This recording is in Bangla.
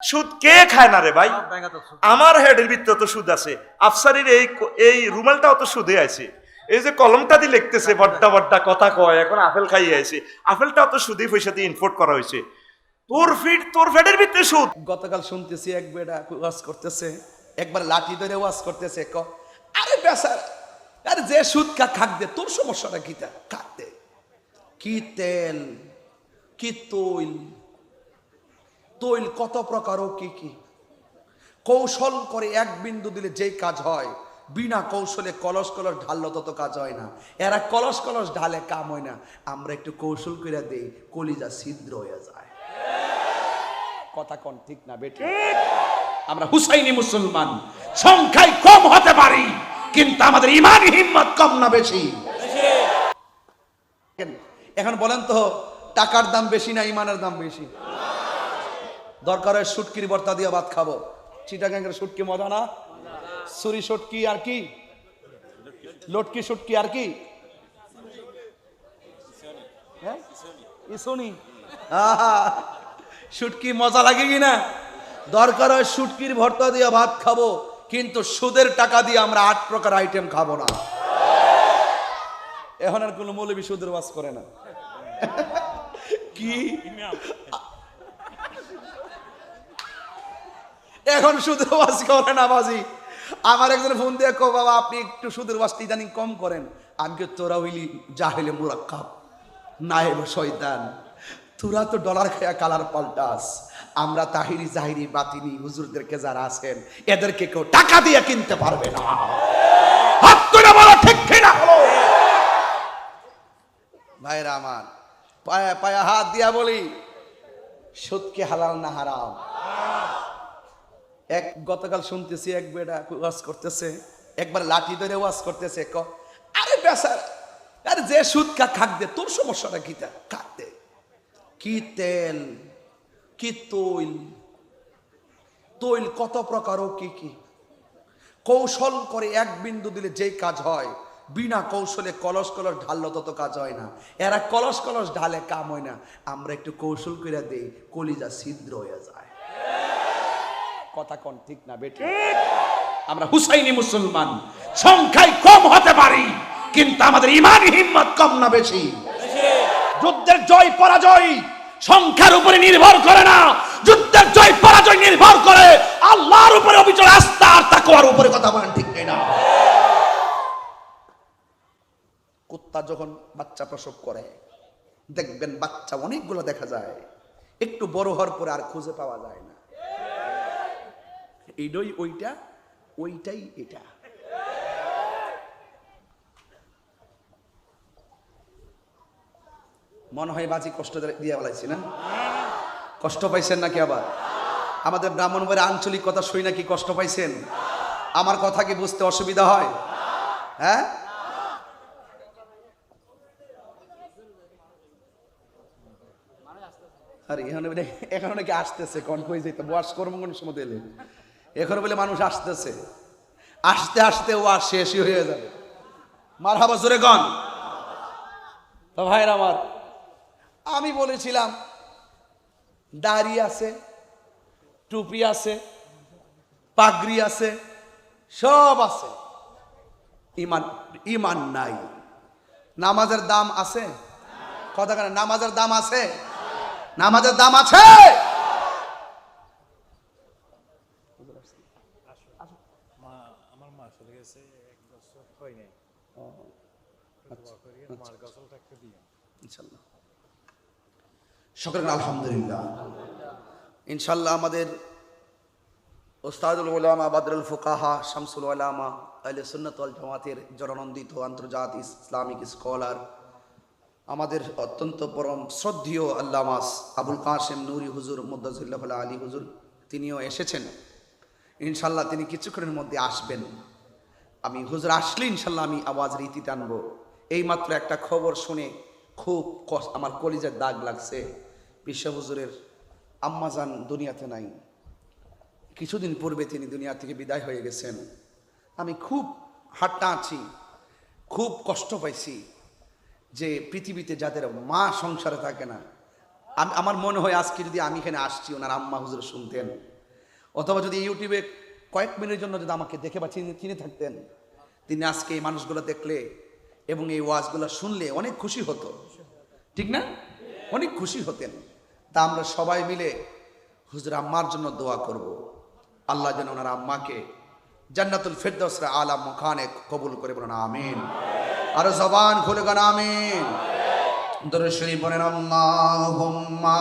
সুদ কে খায় না রে ভাই? আমার হেডের ভিতরে তো সুদ আছে। আফসারির এই এই রুমালটাও তো সুদে আছে। এই যে কলমটা দিয়ে লিখতেছে বড্ডা বড্ডা কথা কয় এখন আপেল খাইয়ে আছে। আপেলটাও তো সুদে পয়সা দিয়ে ইনপোর্ট করা হয়েছে। তোর ফিট তোর ফেডের ভিতরে সুদ। গতকাল শুনতেছি এক বেটা ওয়াজ করতেছে একবার লাঠি ধরে ওয়াজ করতেছে ক আরে বেসার আরে যে সুদ কা খাক দে তোর সমস্যাটা কি তা? খাক দে। কি তেল কি তৈল তৈল কত প্রকার ও কি কি? কৌশল করে এক বিন্দু দিলে যেই কাজ হয়, বিনা কৌশলে কলস কলস ঢাললো তত কাজ হয় না। এরা কলস কলস ঢালে কাম হয় না। আমরা একটু কৌশল করে দেই, কলিজা ছিদ্র হয়ে যায়। কথা কোন ঠিক না বেটি আমরা হুসাইনি মুসলমান, সংখ্যায় কম হতে পারি, কিন্তু আমাদের ইমান হিম্মত কম না বেশি। এখন বলেন তো, টাকার দাম বেশি না ইমানের দাম বেশি? দরকার হয় শুটকির বর্তা দিয়ে ভাত খাব। চিটা চিটাগাঙ্গের শুটকি মজা না? সুরি শুটকি আর কি? লটকি শুটকি আর কি? হ্যাঁ? শুটকি মজা লাগে কি না? দরকার হয় শুটকির ভর্তা দিয়ে ভাত খাব, কিন্তু সুদের টাকা দিয়ে আমরা আট প্রকার আইটেম খাব না। এখন আর কোনো মৌলবী সুদের বাস করে না। কি? এখন সুদের বাস করে না বাজি। আমার একজন ফোন দিয়ে কো বাবা, আপনি একটু সুদের বাসটা ইদানিং কম করেন। আমি কে তোরা হইলি জাহেলে মুরাক্কাব, নায়েব শয়তান। তোরা তো ডলার খেয়া কালার পাল্টাস। আমরা তাহিরি জাহিরি বাতিনি, হুজুরদেরকে যারা আছেন, এদেরকে কেউ টাকা দিয়ে কিনতে পারবে না। হাত তুলে বলো, ঠিক কিনা বলো? ভাইরা আমার, পায়া পায়া হাত দিয়া বলি, সুদকে হালাল না হারাম। এক গতকাল শুনতেছি এক বেটা ওয়াজ করতেছে, একবার লাঠি ধরে ওয়াজ করতেছে, ক, আরে বেসার আরে যে সুদ কা খাক দে, তোর সমস্যাটা কি তা? খাক দে। কি তেল, কি তৈল তৈল কত প্রকার ও কি কি? কৌশল করে এক বিন্দু দিলে যেই কাজ হয়, বিনা কৌশলে কলস কলস ঢাললো তত কাজ হয় না। এরা কলস কলস ঢালে, কাম হয় না। আমরা একটু কৌশল করে দেই, কলিজা ছিদ্র হয়ে যায়। কথা কোন ঠিক না বেটি আমরা হুসাইনি মুসলমান, সংখ্যায় কম হতে পারি, কিন্তু আমাদের ইমান হিম্মত কম না বেশি। যুদ্ধের জয় পরাজয় সংখ্যার উপরে নির্ভর করে না। যুদ্ধের জয় পরাজয় নির্ভর করে। আল্লাহর উপরে অবিচল আস্থা আর তাকওয়ার উপরে কথা বলেন ঠিক না কুত্তা যখন বাচ্চা প্রসব করে, দেখবেন বাচ্চা অনেকগুলো দেখা যায়। একটু বড় হওয়ার পরে আর খুঁজে পাওয়া যায় না। এইটাই ওইটা, ওইটাই এটা। মনে হয় বাজি কষ্ট দিয়ে বলাইছি না? কষ্ট পাইছেন নাকি আবার? আমাদের ব্রাহ্মণ আঞ্চলিক কথা শুই নাকি কষ্ট পাইছেন? আমার কথা কি বুঝতে অসুবিধা হয়? হ্যাঁ? আরে, এখানে এখানে নাকি আসতেছে কন কই যেতে করব কোন সময় এলে এখানে বলে মানুষ আসতেছে। আসতে আসতে ও আর শেষই হয়ে যাবে। মার হাবা জোরে গন। ভাইরা আমার, আমি বলেছিলাম, দাড়ি আছে, টুপি আছে, পাগড়ি আছে, সব আছে। ইমান ইমান নাই। নামাজের দাম আছে? কথা কেন নামাজের দাম আছে? নামাজের দাম আছে মা আমার মা চলে গেছে এক বছর হয় নাই। ইনশাল্লাহ। সকলের আলহামদুলিল্লাহ। ইনশাল্লাহ আমাদের ওস্তাদুল উলামা বাদরুল ফুকাহা শামসুল উলামা আলে সুন্নত ওয়াল জামাতের জননন্দিত আন্তর্জাতিক ইসলামিক স্কলার আমাদের অত্যন্ত পরম শ্রদ্ধেয় আল্লামাস আবুল কাসেম নুরি হুজুর মুদাজুল্লাহ আলী হুজুর তিনিও এসেছেন। ইনশাল্লাহ তিনি কিছুক্ষণের মধ্যে আসবেন। আমি হুজুর আসলে ইনশাল্লাহ আমি আওয়াজ রীতি টানবো। এইমাত্র একটা খবর শুনে খুব আমার কলিজার দাগ লাগছে। বিশ্ব হুজুরের আম্মাজান দুনিয়াতে নাই। কিছুদিন পূর্বে তিনি দুনিয়া থেকে বিদায় হয়ে গেছেন। আমি খুব হাট্টা আছি, খুব কষ্ট পাইছি যে পৃথিবীতে যাদের মা সংসারে থাকে না, আমি, আমার মনে হয় আজকে যদি আমি এখানে আসছি, ওনার আম্মা হুজুর শুনতেন। অথবা যদি ইউটিউবে কয়েক মিনিটের জন্য যদি আমাকে দেখে বা চিনে চিনে থাকতেন, তিনি আজকে এই মানুষগুলো দেখলে এবং এই ওয়াজগুলো শুনলে অনেক খুশি হতো। ঠিক না? অনেক খুশি হতেন। তা আমরা সবাই মিলে হুজুর আম্মার জন্য দোয়া করব। আল্লাহ যেন ওনার আম্মাকে জান্নাতুল ফেরদৌসরা আলা মুখানে কবুল করে বলেন, আমিন। আরও জবান খুলে গান আমিন। দরুদ শরীফ বলেন, আল্লাহুম্মা